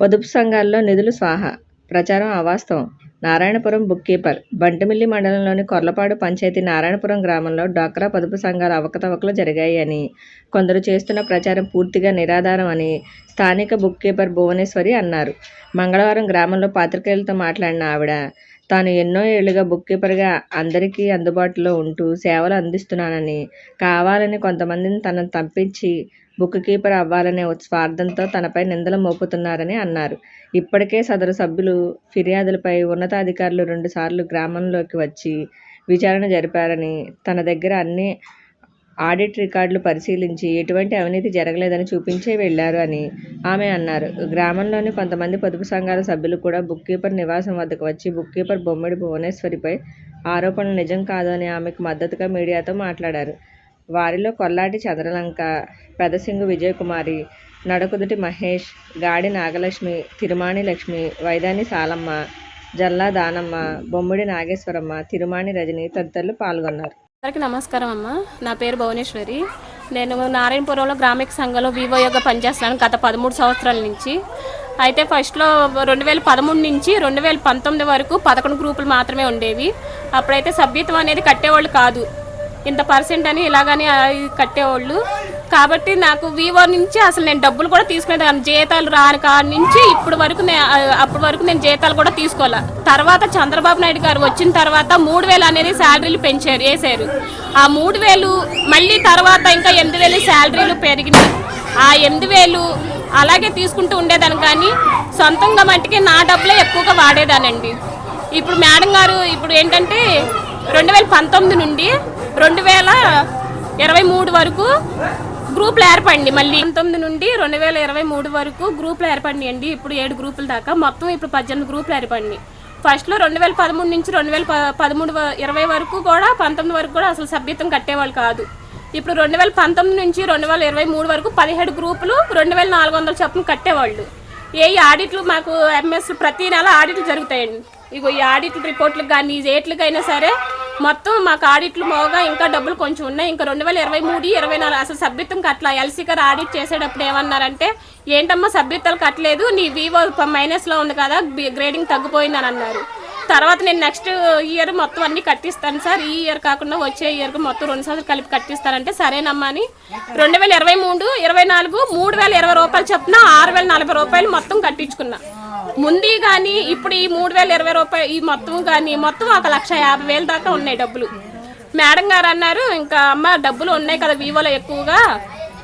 పొదుపు సంఘాల్లో నిధులు స్వాహా. ప్రచారం అవాస్తవం. Narayanapuram book keeper. బంటిమిల్లి మండలంలోని కొర్లపాడు పంచాయతీ నారాయణపురం గ్రామంలో డ్వాక్రా పొదుపు సంఘాల అవకతవకలు జరిగాయని కొందరు చేస్తున్న ప్రచారం పూర్తిగా నిరాధారం అని స్థానిక బుక్ కీపర్ భువనేశ్వరి అన్నారు. మంగళవారం గ్రామంలో పాత్రికేయులతో మాట్లాడిన ఆవిడ తాను ఎన్నో ఏళ్ళుగా బుక్ కీపర్గా అందరికీ అందుబాటులో ఉంటూ సేవలు అందిస్తున్నానని కావాలని కొంతమందిని తనను తప్పించి బుక్ కీపర్ అవ్వాలనే స్వార్థంతో తనపై నిందలు మోపుతున్నారని అన్నారు. ఇప్పటికే సదరు సభ్యులు ఫిర్యాదులపై ఉన్నతాధికారులు రెండుసార్లు గ్రామంలోకి వచ్చి విచారణ జరిపారని తన దగ్గర అన్ని ఆడిట్ రికార్డులు పరిశీలించి ఎటువంటి అవినీతి జరగలేదని చూపించే వెళ్ళారు అని ఆమె అన్నారు. గ్రామంలోని కొంతమంది పొదుపు సంఘాల సభ్యులు కూడా బుక్ కీపర్ నివాసం వద్దకు వచ్చి బుక్ కీపర్ బొమ్మిడి భువనేశ్వరిపై ఆరోపణలు నిజం కాదు అని ఆమెకు మద్దతుగా మీడియాతో మాట్లాడారు. వారిలో కొల్లాటి చదరలంక పెదసింగు విజయకుమారి నడకుదుటి మహేష్ గాడి నాగలక్ష్మి తిరుమాణి లక్ష్మి వైదాని సాలమ్మ జల్లా దానమ్మ బొమ్మిడి నాగేశ్వరమ్మ తిరుమాణి రజని తదితరులు పాల్గొన్నారు. అందరికీ నమస్కారం అమ్మ. నా పేరు భువనేశ్వరి. నేను నారాయణపురంలో గ్రామిక సంఘంలో వివోయోగా పనిచేస్తున్నాను గత పదమూడు సంవత్సరాల నుంచి. అయితే ఫస్ట్లో రెండు వేల పదమూడు నుంచి రెండు వేల పంతొమ్మిది వరకు పదకొండు గ్రూపులు మాత్రమే ఉండేవి. అప్పుడైతే సభ్యత్వం అనేది కట్టేవాళ్ళు కాదు. ఇంత పర్సెంట్ అని ఇలాగని కట్టేవాళ్ళు. కాబట్టి నాకు వివో నుంచి అసలు నేను డబ్బులు కూడా తీసుకునేదాన్ని జీతాలు రాని కాడి నుంచి ఇప్పుడు వరకు అప్పటి వరకు నేను జీతాలు కూడా తీసుకోవాలి. తర్వాత చంద్రబాబు నాయుడు గారు వచ్చిన తర్వాత మూడు వేలు అనేది శాలరీలు పెంచారు వేసారు ఆ మూడు వేలు మళ్ళీ తర్వాత ఇంకా ఎనిమిది వేలు శాలరీలు పెరిగినాయి. ఆ ఎనిమిది వేలు అలాగే తీసుకుంటూ ఉండేదాన్ని కానీ సొంతంగా మట్టికి నా డబ్బులే ఎక్కువగా వాడేదానండి ఇప్పుడు మేడం గారు ఇప్పుడు ఏంటంటే రెండు వేల పంతొమ్మిది నుండి రెండు వేల ఇరవై మూడు వరకు గ్రూపులు ఏర్పడండి మళ్ళీ పంతొమ్మిది నుండి రెండు వేల ఇరవై మూడు వరకు గ్రూపులు ఏర్పడినాయి అండి. ఇప్పుడు ఏడు గ్రూపుల దాకా మొత్తం ఇప్పుడు పద్దెనిమిది గ్రూపులు ఏర్పడినాయి. ఫస్ట్లో రెండు వేల పదమూడు నుంచి రెండు వేల పదమూడు ఇరవై వరకు కూడా పంతొమ్మిది వరకు కూడా అసలు సభ్యత్వం కట్టేవాళ్ళు కాదు. ఇప్పుడు రెండు వేల పంతొమ్మిది నుంచి రెండు వేల ఇరవై మూడు వరకు పదిహేడు గ్రూపులు రెండు వేల నాలుగు వందల చొప్పున కట్టేవాళ్ళు. ఏ ఆడిట్లు మాకు ఎంఎస్ ప్రతి నెల ఆడిట్లు జరుగుతాయండి. ఇగో ఈ ఆడిట్ రిపోర్ట్లకు కానీ ఏట్లకైనా సరే మొత్తం మాకు ఆడిట్లు మోగా ఇంకా డబ్బులు కొంచెం ఉన్నాయి. ఇంకా రెండు వేల ఇరవై మూడు ఇరవై నాలుగు అసలు సభ్యత్వం కట్టలా. ఎల్సీ గారు ఆడిట్ చేసేటప్పుడు ఏమన్నారంటే ఏంటమ్మా సభ్యత్వాలు కట్టలేదు నీ వివో మైనస్లో ఉంది కదా గ్రేడింగ్ తగ్గిపోయిందని అన్నారు. తర్వాత నేను నెక్స్ట్ ఇయర్ మొత్తం అన్ని కట్టిస్తాను సార్. ఈ ఇయర్ కాకుండా వచ్చే ఇయర్కి మొత్తం రెండు సంవత్సరాలు కలిపి కట్టిస్తానంటే సరేనమ్మా అని. రెండు వేల ఇరవై మూడు ఇరవై నాలుగు మూడు వేల ఇరవై రూపాయలు చొప్పున ఆరు వేల నలభై రూపాయలు మొత్తం కట్టించుకున్నా. ముందు కానీ ఇప్పుడు ఈ మూడు వేల ఇరవై రూపాయలు ఈ మొత్తం కానీ మొత్తం ఒక లక్ష యాభై వేలు దాకా ఉన్నాయి డబ్బులు. మేడం గారు అన్నారు ఇంకా అమ్మ డబ్బులు ఉన్నాయి కదా వివోలో ఎక్కువగా.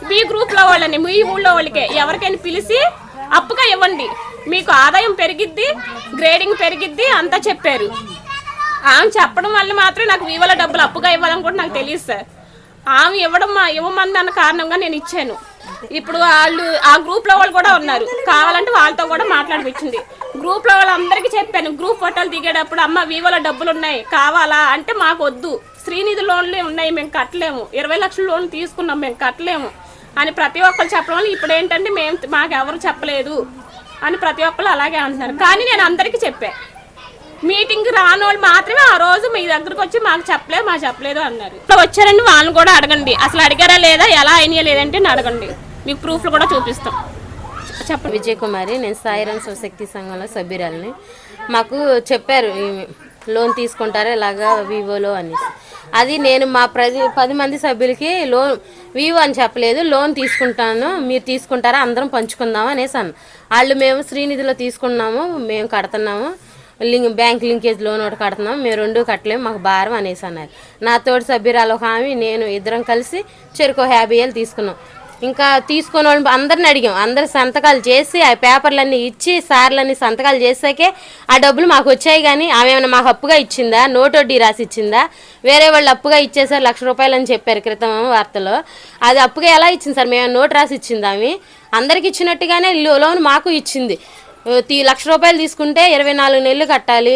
బి గ్రూప్లో వాళ్ళని మీ ఊళ్ళో వాళ్ళకే ఎవరికైనా పిలిచి అప్పుగా ఇవ్వండి. మీకు ఆదాయం పెరిగిద్ది గ్రేడింగ్ పెరిగిద్ది అంతా చెప్పారు. ఆమె చెప్పడం వల్ల మాత్రం నాకు వివోలో డబ్బులు అప్పుగా ఇవ్వాలని కూడా నాకు తెలియదు సార్. ఆమె ఇవ్వడం మా- ఇవ్వమంది అన్న కారణంగా నేను ఇచ్చాను. ఇప్పుడు వాళ్ళు ఆ గ్రూప్లో వాళ్ళు కూడా ఉన్నారు. కావాలంటే వాళ్ళతో కూడా మాట్లాడిపించింది గ్రూప్లో వాళ్ళందరికీ చెప్పాను గ్రూప్ ఫోటోలు దిగేటప్పుడు అమ్మ వివోలో డబ్బులు ఉన్నాయి కావాలా? అంటే మాకు వద్దు. శ్రీనిధి లోన్లే ఉన్నాయి మేము కట్టలేము. ఇరవై లక్షల లోన్ తీసుకున్నాం మేము కట్టలేము. అని ప్రతి ఒక్కరు చెప్పడం వల్ల ఇప్పుడు ఏంటంటే మేము మాకు ఎవరు చెప్పలేదు. అని ప్రతి ఒక్కరు అలాగే అంటున్నారు. కానీ నేను అందరికీ చెప్పా. మీటింగ్ రాని వాళ్ళు మాత్రమే ఆ రోజు మీ దగ్గరకు వచ్చి మాకు చెప్పలేదు మాకు చెప్పలేదు అన్నారు. ఇప్పుడు వచ్చారండి వాళ్ళని కూడా అడగండి. అసలు అడిగారా లేదా ఎలా అయినా లేదంటే అని అడగండి. మీకు ప్రూఫ్లు కూడా చూపిస్తాం. చెప్పండి. విజయ్ కుమారి నేను సాయిరామ్ స్వశక్తి సంఘంలో సభ్యురాలని. మాకు చెప్పారు లోన్ తీసుకుంటారా ఇలాగా వివోలో అనేసి. అది నేను మా ప్రతి పది మంది సభ్యులకి లోన్ వివో అని చెప్పలేదు లోన్ తీసుకుంటాను మీరు తీసుకుంటారా అందరం పంచుకుందాం అనేసి అన్న వాళ్ళు మేము శ్రీనిధిలో తీసుకున్నాము మేము కడుతున్నాము లింక్ బ్యాంక్ లింకేజ్ లోన్ ఒకటి కడుతున్నాం మేము రెండు కట్టలేము మాకు భారం అనేసి అన్నారు. నా తోటి సభ్యురాలు ఒక ఆమె నేను ఇద్దరం కలిసి చెరుకు హ్యాబీ తీసుకున్నాం. ఇంకా తీసుకున్న వాళ్ళు అందరిని అడిగాం. అందరు సంతకాలు చేసి ఆ పేపర్లన్నీ ఇచ్చి సార్లన్నీ సంతకాలు చేసాకే ఆ డబ్బులు మాకు వచ్చాయి కానీ ఆమె ఏమైనా మాకు అప్పుగా ఇచ్చిందా? నోట్ వడ్డీ రాసి ఇచ్చిందా? వేరే వాళ్ళు అప్పుగా ఇచ్చేసారు లక్ష రూపాయలు అని చెప్పారు క్రితం వార్తలో. అది అప్పుగా ఎలా ఇచ్చింది సార్? మేము నోట్ రాసి ఇచ్చింది ఆమె? అందరికి ఇచ్చినట్టుగానే లోన్ మాకు ఇచ్చింది. లక్ష రూపాయలు తీసుకుంటే ఇరవై నాలుగు నెలలు కట్టాలి.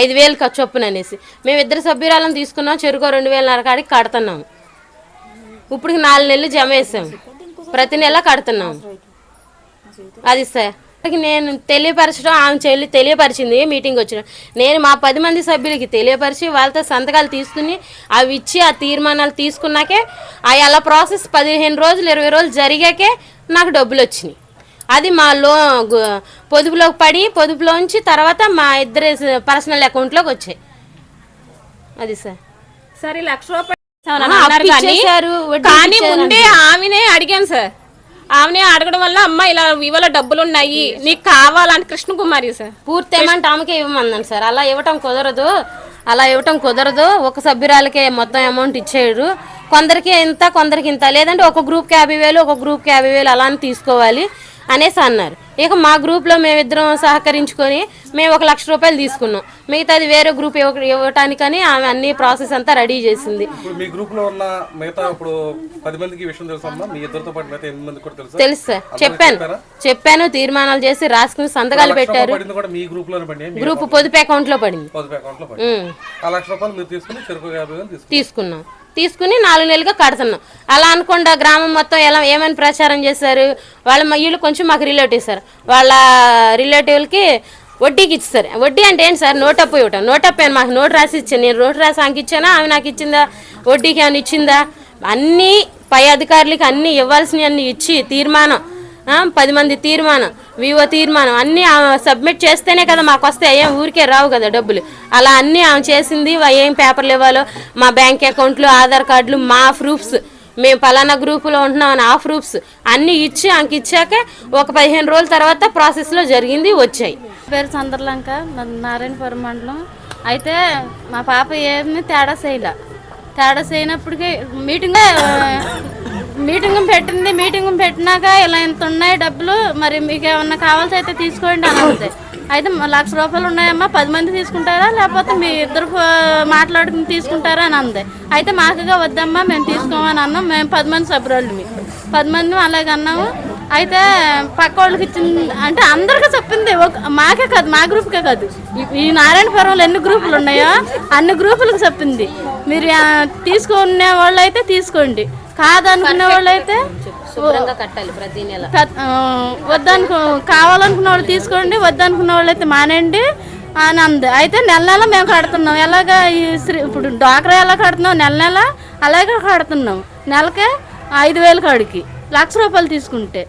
ఐదు వేలు ఖర్చు చొప్పున అనేసి మేము ఇద్దరు సభ్యురాలను తీసుకున్నాం చెరుకో రెండు వేలన్నర కాడికి కడుతున్నాము ఇప్పుడు నాలుగు నెలలు జమ వేసాం ప్రతి నెల కడుతున్నాం. అది సార్. నేను తెలియపరచడం ఆమె చెల్లి తెలియపరిచింది మీటింగ్ వచ్చిన. నేను మా పది మంది సభ్యులకి తెలియపరిచి వాళ్ళతో సంతకాలు తీసుకుని అవి ఇచ్చి ఆ తీర్మానాలు తీసుకున్నాకే అవి అలా ప్రాసెస్ పదిహేను రోజులు ఇరవై రోజులు జరిగాకే నాకు డబ్బులు వచ్చినాయి. అది మా లో పొదుపులోకి పడి పొదుపులోంచి తర్వాత మా ఇద్దరి పర్సనల్ అకౌంట్లోకి వచ్చాయి. అది సార్. సరే లక్ష రూపాయలు కానీ ముందే ఆమెనే అడిగాను సార్. ఆమెనే అడగడం వల్ల అమ్మ ఇలా వివోలో డబ్బులు ఉన్నాయి నీకు కావాలని కృష్ణకుమారి సార్. పూర్తి అమౌంట్ ఆమెకే ఇవ్వమన్నాను సార్. అలా ఇవ్వటం కుదరదు అలా ఇవ్వటం కుదరదు. ఒక సభ్యురాలకే మొత్తం అమౌంట్ ఇచ్చేయరు కొందరికి ఇంత కొందరికి ఇంత. లేదంటే ఒక గ్రూప్కి యాభై వేలు ఒక గ్రూప్కి యాభై వేలు అలా తీసుకోవాలి. అనేసి అన్నారు. ఇక మా గ్రూప్లో మేమిద్దరం సహకరించుకొని మేము ఒక లక్ష రూపాయలు తీసుకున్నాం. మిగతాది వేరే గ్రూప్ ఇవ్వ ఇవ్వటానికని ఆమె అన్ని ప్రాసెస్ అంతా రెడీ చేసింది. మీ గ్రూప్లో ఉన్న మిగతా ఇప్పుడు పది మందికి విషయం తెలుసమ్మా మీ ఇద్దరితో పాటు మిగతా ఎనిమిది మందికి కూడా తెలుసా? తెలుసు చెప్పాను. చెప్పాను తీర్మానాలు చేసి రాసుకుని సంతకాలు పెట్టారు. పడింది మీ గ్రూప్ పొదుపు పడింది. అకౌంట్లో పడి ఉమ్. ఆ లక్ష రూపాయలు మీరు తీసుకుని చెరుకు యాభై వేలు తీసుకుని తీసుకున్నాం. తీసుకుని నాలుగు నెలలుగా కడుతున్నాం. అలా అనుకుండా గ్రామం మొత్తం ఎలా ఏమని ప్రచారం చేశారు వాళ్ళ మా వీళ్ళు కొంచెం మాకు రిలేటివ్ సార్. వాళ్ళ రిలేటివ్లకి వడ్డీకి ఇచ్చారు వడ్డీ అంటే ఏంటి సార్? నోట్ అప్పు ఇవ్వటం. నోట్ అప్పు మాకు నోట్ రాసి ఇచ్చాను. నేను నోట్ రాసి ఆమెకి ఇచ్చానా? ఆమె నాకు ఇచ్చిందా? వడ్డీకి ఏమైనా ఇచ్చిందా? అన్నీ పై అధికారులకి అన్నీ ఇవ్వాల్సినవి అన్నీ ఇచ్చి తీర్మానం. పది మంది తీర్మానం వివో తీర్మానం అన్నీ ఆమె సబ్మిట్ చేస్తేనే కదా మాకు వస్తాయి ఏం ఊరికే రావు కదా డబ్బులు. అలా అన్నీ ఆమె చేసింది ఏం పేపర్లు ఇవ్వాలో మా బ్యాంక్ అకౌంట్లు ఆధార్ కార్డులు మా ప్రూఫ్స్. మేము పలానా గ్రూపులో ఉంటున్నామని ఆ ప్రూఫ్స్ అన్నీ ఇచ్చి ఆమెకి ఇచ్చాక ఒక పదిహేను రోజుల తర్వాత ప్రాసెస్లో జరిగింది వచ్చాయి. పేరు చంద్రలంక నారాయణపురం మండలం. అయితే మా పాప ఏమి తేడా చేయలే. తేడా చేయనప్పటికీ మీటింగ్ మీటింగ్ పెట్టింది మీటింగ్ పెట్టినాక ఇలా ఇంత ఉన్నాయి డబ్బులు? మరి మీకు ఏమన్నా కావాల్సి అయితే తీసుకోండి అని అంతే అయితే లక్ష రూపాయలు ఉన్నాయమ్మా పది మంది తీసుకుంటారా? లేకపోతే మీ ఇద్దరు మాట్లాడుకుని తీసుకుంటారా అని అంది. అయితే మాకుగా వద్దమ్మా మేము తీసుకోమని అన్నాం. మేము పది మంది సభ్యురాళ్ళు పది మంది అలాగే అన్నాము. అయితే పక్క వాళ్ళకి ఇచ్చింది అంటే అందరికీ చెప్పింది ఒక మాకే కాదు మా గ్రూప్కే కాదు. ఈ- నారాయణపురంలో ఎన్ని గ్రూపులు ఉన్నాయో అన్ని గ్రూపులకు చెప్పింది. మీరు తీసుకునే వాళ్ళు అయితే తీసుకోండి. కాదనుకునే వాళ్ళు అయితే కట్టాలి ప్రతి నెల. వద్దనుకో కావాలనుకున్న వాళ్ళు తీసుకోండి వద్దనుకున్న వాళ్ళు అయితే మానేయండి అని అంది అయితే నెల నెల మేము కడుతున్నాం. ఎలాగా ఈ శ్రీ ఇప్పుడు డ్వాక్రా ఎలా కడుతున్నాం? నెల నెల అలాగే కడుతున్నాం. నెలకే ఐదు వేలు కాడికి. లక్ష రూపాయలు తీసుకుంటే.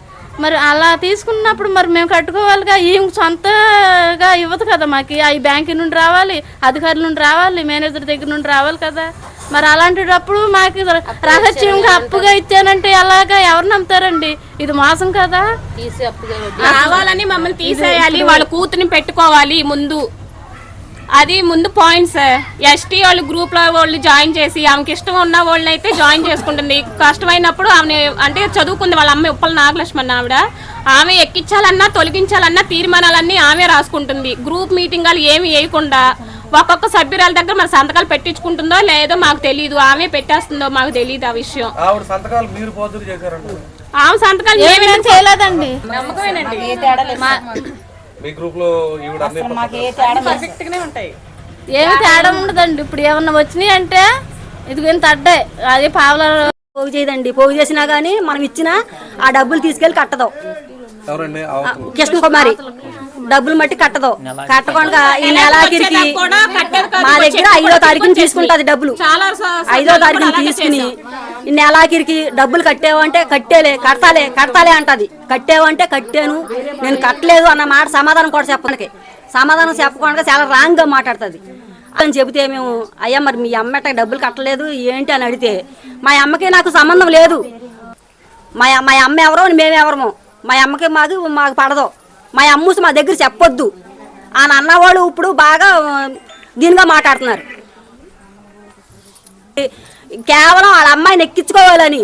మరి అలా తీసుకున్నప్పుడు మరి మేము కట్టుకోవాలిగా ఈ సొంతగా ఇవ్వదు కదా మాకు. ఈ బ్యాంక్ నుండి రావాలి అధికారుల నుండి రావాలి మేనేజర్ దగ్గర నుండి రావాలి కదా. మరి అలాంటిటప్పుడు మాకు రహస్యంగా అప్పుగా ఇచ్చానంటే ఎలాగా? ఎవరు నమ్ముతారండి? ఇది మోసం కదా? తీసి అప్పుగా వడ్డీ కావాలని మమ్మల్ని తీసేయాలి. వాళ్ళ కూతుర్ని పెట్టుకోవాలి ముందు. అది ముందు పాయింట్ సార్ ఎస్టీ వాళ్ళు గ్రూప్లో వాళ్ళు జాయిన్ చేసి ఆమెకి ఇష్టం ఉన్న వాళ్ళని అయితే జాయిన్ చేసుకుంటుంది. కష్టమైనప్పుడు ఆమె అంటే చదువుకుంది వాళ్ళ అమ్మ ఉప్పల నాగలక్ష్మణ్ ఆవిడ. ఆమె ఎక్కించాలన్నా తొలగించాలన్నా తీర్మానాలన్నీ ఆమె రాసుకుంటుంది. గ్రూప్ మీటింగ్ ఏమి వేయకుండా. ఒక్కొక్క సభ్యురాల దగ్గర మన సంతకాలు పెట్టించుకుంటుందో లేదో మాకు తెలియదు ఆమె పెట్టేస్తుందో మాకు తెలియదు ఆ విషయం. ఆవిడ సంతకాలు మీరు పోతులు చేశారంట. ఆమె సంతకాలు ఏమేం మేమే చేయలేదండి. మీ గ్రూప్లో ఈవిడ అన్ని ఏమి తేడా ఉండదండి. ఇప్పుడు ఏమన్నా వచ్చినాయి అంటే ఇదిగో ఇంత అడ్డే. అది పావుల పోగు చేయదండి. పోగు చేసినా గానీ మనం ఇచ్చిన ఆ డబ్బులు తీసుకెళ్ళి కట్టదు. కృష్ణ కుమారి డబ్బులు మట్టి కట్టదు. కట్టకుండా ఈ నెలాఖరికి మా దగ్గర ఐదో తారీఖుని తీసుకొచ్చేసింది. తీసుకుంటది డబ్బులు. ఐదో తారీఖుని అలాగే తీసుకుని. ఈ నెలాఖరికి డబ్బులు కట్టేవంటే కట్టేలే కడతాలే కడతాలే అంటది. కట్టేవంటే కట్టాను నేను కట్టలేదు అన్న మాట సమాధానం కూడా చెప్పడానికి సమాధానం చెప్పకుండా చాలా రాంగ్గా మాట్లాడుతుంది. అని చెబితే మేము అయ్యా మరి మీ అమ్మట డబ్బులు కట్టలేదు? ఏంటి? అని అడిగితే మా అమ్మకి నాకు సంబంధం లేదు. మా మా అమ్మ ఎవరో మేమెవరమో. మా అమ్మకి మాకు మాకు పడదు. మా అమ్మూసి మా దగ్గర చెప్పొద్దు. అని అన్నవాళ్ళు ఇప్పుడు బాగా ఆ, దీనిగా మాట్లాడుతున్నారు. కేవలం వాళ్ళ అమ్మాయిని ఎక్కించుకోవాలని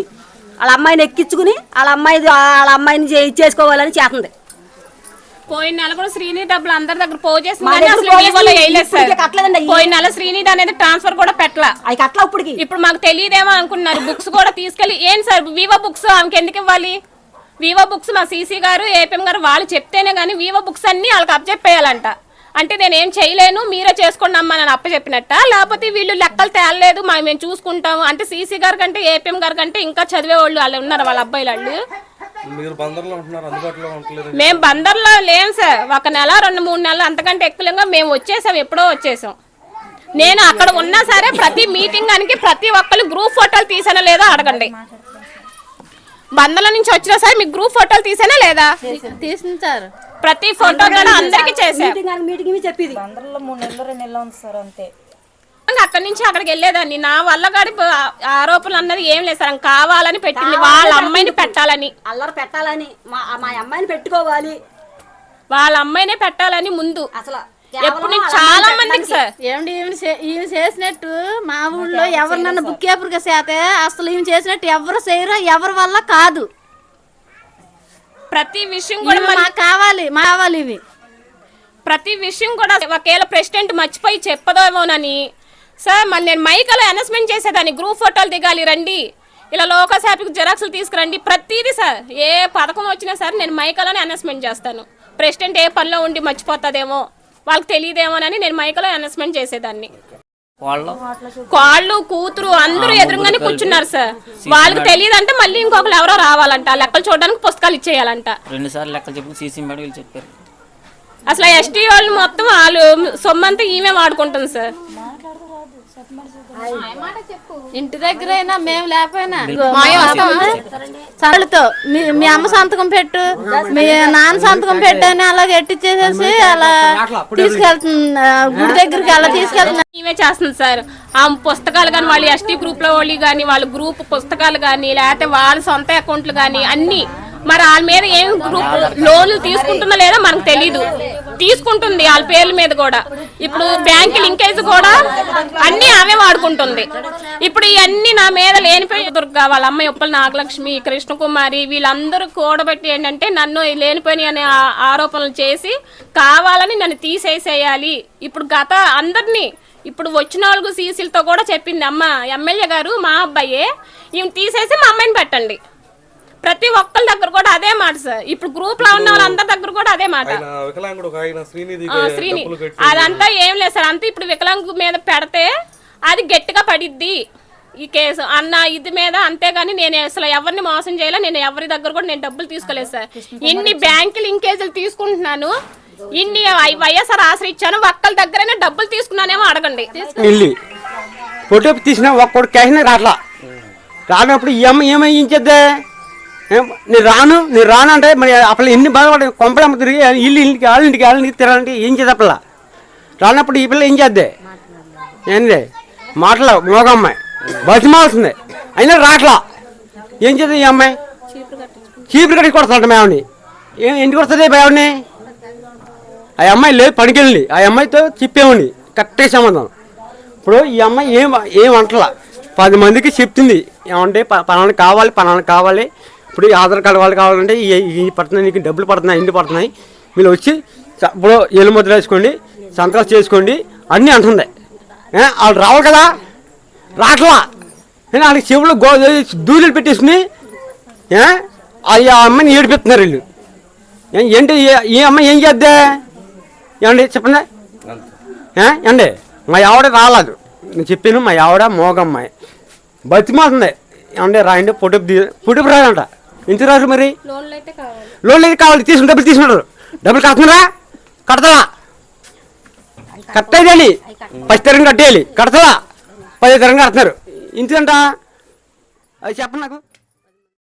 వాళ్ళ అమ్మాయిని ఎక్కించుకుని వాళ్ళ అమ్మాయి వాళ్ళ అమ్మాయిని చే- చేసుకోవాలని చేస్తుంది. పోయిన నెల కూడా శ్రీనిధి డబ్బులు అందరి దగ్గర పో చేసింది మా కానీ దగ్గర అసలు పో మీ వల్ల చేసింది, వేయలేదు సార్. ఇప్పటికే కట్టలేదండి అయ్యి. పోయిన నెల శ్రీనిధి అనేది ట్రాన్స్ఫర్ కూడా పెట్టలా. అవి కట్ల ఇప్పటికి. ఇప్పుడు మాకు తెలియదేమో అనుకున్నారు. బుక్స్ కూడా తీసుకెళ్ళి ఏం సార్ వివో బుక్స్ ఆమెకి ఎందుకు ఇవ్వాలి? వివో బుక్స్ మా సీసీ గారు ఏపీఎం గారు వాళ్ళు చెప్తేనే కానీ వివో బుక్స్ అన్ని వాళ్ళకి అప్ చెప్పేయాలంట. అంటే నేనేం చేయలేను మీరే చేసుకోండి అమ్మా అని అప్పచెప్పినట్ట లేకపోతే వీళ్ళు లెక్కలు తేలలేదు మా మేము చూసుకుంటాము అంటే సీసీ గారి కంటే ఏపీఎం గారి కంటే ఇంకా చదివే వాళ్ళు వాళ్ళు ఉన్నారు వాళ్ళ అబ్బాయిలు వాళ్ళు. మేము బందర్లో లేం సార్. ఒక నెల రెండు మూడు నెలలు అంతకంటే ఎక్కువగా మేము వచ్చేసాం ఎప్పుడో వచ్చేసాం. నేను అక్కడ ఉన్నా సరే ప్రతి మీటింగ్ అనికి ప్రతి ఒక్కరు గ్రూప్ ఫోటోలు తీసానో లేదో అడగండి. బందర్ల నుంచి వచ్చినా సరే మీకు గ్రూప్ ఫోటోలు తీసానా లేదా? తీసింది సార్. ప్రతి ఫోటో కూడా అందరికి చేసాం మీటింగ్ చెప్పేది. అందరిలో మూడు నెలలు రెండు నెలలు ఉంది సార్ అంతే. అక్కడి నుంచి అక్కడికి వెళ్ళేదాన్ని. నా వల్ల గాడి ఆరోపణలు అన్నది ఏం లేదు సార్. కావాలని పెట్టింది. వాళ్ళ అమ్మాయిని పెట్టాలని. అల్లరి పెట్టాలని. మా మా అమ్మాయిని పెట్టుకోవాలి. వాళ్ళ అమ్మాయినే పెట్టాలని ముందు. అసలు ఎప్పుడు చాలా మందికి సార్. ఏమండి ఈమె చేసినట్టు మా ఊళ్ళో ఎవరినన్నా బుక్ కీపర్గా చేతే అసలు ఈమె చేసినట్టు ఎవరు చేయరు ఎవరి వల్ల కాదు. ప్రతి విషయం కూడా మాకు కావాలి మా కావాలి ఇవి. ప్రతి విషయం కూడా ఒకవేళ ప్రెసిడెంట్ మర్చిపోయి చెప్పదేమోనని. సార్ మళ్ళీ నేను మైకలో అనౌన్స్మెంట్ చేసేదాన్ని గ్రూప్ ఫోటోలు దిగాలి రండి. ఇలా లోకల్ శాఖకి జిరాక్స్లు తీసుకురండి ప్రతిదీ సార్ ఏ పథకం వచ్చినా సరే నేను మైకలోనే అనౌన్స్మెంట్ చేస్తాను. ప్రెసిడెంట్ ఏ పనిలో ఉండి మర్చిపోతుందేమో. వాళ్ళకి తెలియదేమోనని నేను మైకలో అనౌన్స్మెంట్ చేసేదాన్ని. కాళ్ళు కూతురు అందరూ ఎదురుగానే కూర్చున్నారు సార్. వాళ్ళకి తెలియదంటే మళ్ళీ ఇంకొకరు ఎవరో రావాలంట. లెక్కలు చూడడానికి పుస్తకాలు ఇచ్చేయాలంట. రెండు సార్లు లెక్కలు చెప్పి సీసీ మేడం చెప్పారు. అసలు ఎస్టీ వాళ్ళు మొత్తం వాళ్ళు సొమ్మంతా ఈమె వాడుకుంటుంది సార్. ఇంటి దగ్గర అయినా మేము లేకపోయినా సరళతో మీ మీ అమ్మ సంతకం పెట్టు మీ నాన్న సంతకం పెట్టు అని అలా ఎట్టిచ్చేసేసి అలా తీసుకెళ్తుంది గుడి దగ్గరికి అలా తీసుకెళ్తుంది ఈమె చేస్తుంది సార్. ఆ పుస్తకాలు కానీ వాళ్ళు ఎస్టీ గ్రూప్లో వాళ్ళు కానీ వాళ్ళ గ్రూప్ పుస్తకాలు కానీ లేకపోతే వాళ్ళ సొంత అకౌంట్లు కానీ అన్ని మరి వాళ్ళ మీద ఏం గ్రూప్ లోన్లు తీసుకుంటుందో లేదో మనకు తెలియదు తీసుకుంటుంది వాళ్ళ పేర్ల మీద కూడా. ఇప్పుడు బ్యాంక్ లింకేజ్ కూడా అన్ని ఆమె వాడుకుంటుంది. ఇప్పుడు ఇవన్నీ నా మీద లేనిపోయి దుర్గా వాళ్ళ అమ్మాయి ఉప్పల నాగలక్ష్మి కృష్ణకుమారి వీళ్ళందరూ కూడబెట్టి ఏంటంటే నన్ను లేనిపోయి అనే ఆరోపణలు చేసి కావాలని నన్ను తీసేసేయాలి. ఇప్పుడు గత అందరినీ ఇప్పుడు వచ్చిన వాళ్ళకు సీసీలతో కూడా చెప్పింది అమ్మ ఎమ్మెల్యే గారు మా అబ్బాయే ఈమె తీసేసి మా అమ్మాయిని పెట్టండి. ప్రతి ఒక్కరి దగ్గర కూడా అదే మాట సార్ ఇప్పుడు గ్రూప్లో ఉన్న వాళ్ళందరి దగ్గర కూడా అదే మాట. శ్రీని అదంతా ఏం లేదు సార్ అంతా ఇప్పుడు వికలాంగు మీద పెడితే అది గట్టిగా పడిద్ది ఈ కేసు. అన్న ఇది మీద అంతేగాని నేను అసలు ఎవరిని మోసం చేయలే నేను ఎవరి దగ్గర కూడా నేను డబ్బులు తీసుకోలేదు సార్ ఇన్ని బ్యాంకు లింకేజీలు తీసుకుంటున్నాను ఇన్ని వై- వైఎస్ఆర్ ఆశ్రయించాను ఇచ్చాను ఒక్కరి దగ్గరైనా డబ్బులు తీసుకున్నానేమో అడగండి. ఇల్లు. ఫోటో తీసిన ఒక్కడు క్యాష్ రాట్లా. రానప్పుడు ఏమయ్యించేద్దే నేను రాను నేను రాను అంటే మరి అప్పుడు ఎన్ని బాధపడి కొంపలమ్మ తిరిగి ఇల్లు ఇంటికి వాళ్ళ ఇంటికి వాళ్ళ ఇంటికి తిరగాలంటే ఏం పిల్ల రానప్పుడు ఈ పిల్ల ఏం చేద్దే? ఏంది? మాటలు మోగమ్మాయి. బతిమాల్సింది. అయినా రాట్లా. ఏం చేద్దాం ఈ అమ్మాయి? చీపులు కట్టి కొడతాడు మేమని ఏం ఎందుకు కొడుతుంది ఆవిడని? ఆ అమ్మాయి లేదు పనికెళ్ళి ఆ అమ్మాయితో చెప్పేమని కరెక్టే సంబంధం. ఇప్పుడు ఈ అమ్మాయి ఏం ఏం వంటలా పది మందికి చెప్తుంది. ఏమంటే ప- పలానా కావాలి పలానా కావాలి. ఇప్పుడు ఈ ఆధార్ కార్డు వాళ్ళు కావాలంటే ఈ పడుతున్నాయి నీకు డబ్బులు పడుతున్నాయి ఇన్ని పడుతున్నాయి. మీరు వచ్చి ఇప్పుడు ఎల్లు ముద్ర వేసుకోండి సంతకాలు చేసుకోండి అన్నీ అంటుంది ఏ, వాళ్ళు రావాలి కదా? రాట్లా. నేను వాళ్ళకి చెవులు గో దూదులు పెట్టేసుకుని ఏ, ఆ అమ్మాయిని ఏడిపిస్తున్నారు వీళ్ళు. ఏంటి ఈ- అమ్మాయి ఏం చేద్దే? ఏమండి చెప్పండి. ఏ? ఏమండి మా ఆవిడ రాలేదు. నేను చెప్పాను మా ఆవిడ మోగమ్మాయి. బతిమాలుతుంది ఏమండి రాయండి పొడుపు తీ పొడుపు రాదంట ఎంత రాదు మరి? లోన్లు అయితే కావాలి. తీసుకుని డబ్బులు తీసుకున్నారు డబ్బులు కడుతున్నారా కడతలా కట్టేయాలి పది తరం కట్టేయాలి కడతలా పది తరం కడుతున్నారు. ఇంతేంట అది చెప్పండి నాకు.